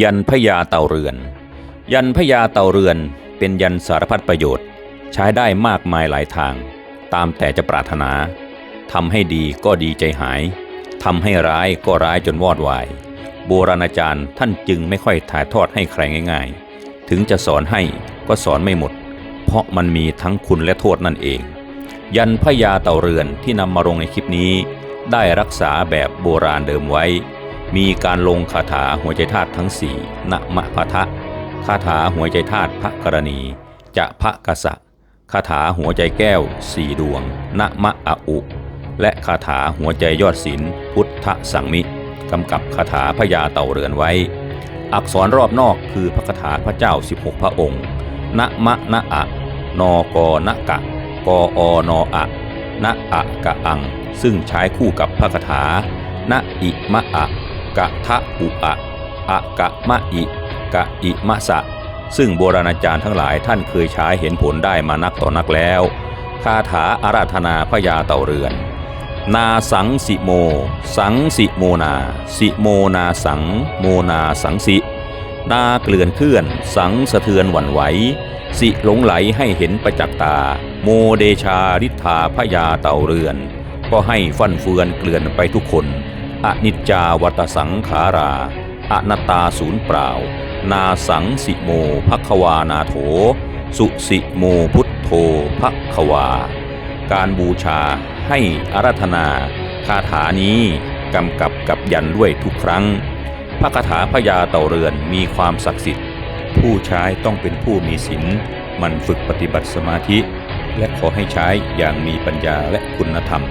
ยันพญาเต่าเรือน ยันพญาเต่าเรือนเป็นยันสารพัดประโยชน์ ใช้ได้มากมายหลายทาง ตามแต่จะปรารถนาทำให้ดีก็ดีใจหายทำให้ร้ายก็ร้ายจนวอดวาย โบราณอาจารย์ท่านจึงไม่ค่อยถ่ายทอดให้ใครง่าย ๆ ถึงจะสอนให้ก็สอนไม่หมด เพราะมันมีทั้งคุณและโทษนั่นเอง ยันพญาเต่าเรือนที่นำมาลงในคลิปนี้ ได้รักษาแบบโบราณเดิมไว้ มีการลงคาถาหัวใจธาตุทั้งสี่นมะพะทะคาถาหัวใจธาตุพระกรณี จะพระกษะคาถาหัวใจแก้วสี่ดวงนมะอะอุ และคาถาหัวใจยอดศิลพุทธสังมิ กำกับคาถาพญาเต่าเรือนไว้ อักษรรอบนอกคือพระคาถาพระเจ้า 16 พระองค์นมะนะอะ นกนะกะ กออนอะนะอะกะอัง ซึ่งใช้คู่กับพระคาถานะอิมะอะ กะทะอุอะอะกะมะอิกะอิมะสะ ซึ่งโบราณอาจารย์ทั้งหลายท่านเคยใช้เห็นผลได้มานักต่อนักแล้วคาถาอาราธนาพญาเต่าเรือน นาสังสิโม สังสิโมนา สิโมนาสัง โมนาสังสินาเกลื่อนเคลื่อน สังสะเทือนหวั่นไหว สิหลงไหลให้เห็นประจักษ์ตา โมเดชาริธาพญาเต่าเรือน ก็ให้ฟั่นเฟือนเกลื่อนไปทุกคน อนิจจาวัตสังขารา อนัตตาศูนย์เปล่า นาสังสิโมภควานาโถ สุสิโมพุทโธภควา การบูชาให้อาราธนาคาถานี้กำกับกับยันด้วยทุกครั้ง พระคาถาพญาเต่าเรือนมีความศักดิ์สิทธิ์ ผู้ใช้ต้องเป็นผู้มีศีลมันฝึกปฏิบัติสมาธิ และขอให้ใช้อย่างมีปัญญาและคุณธรรม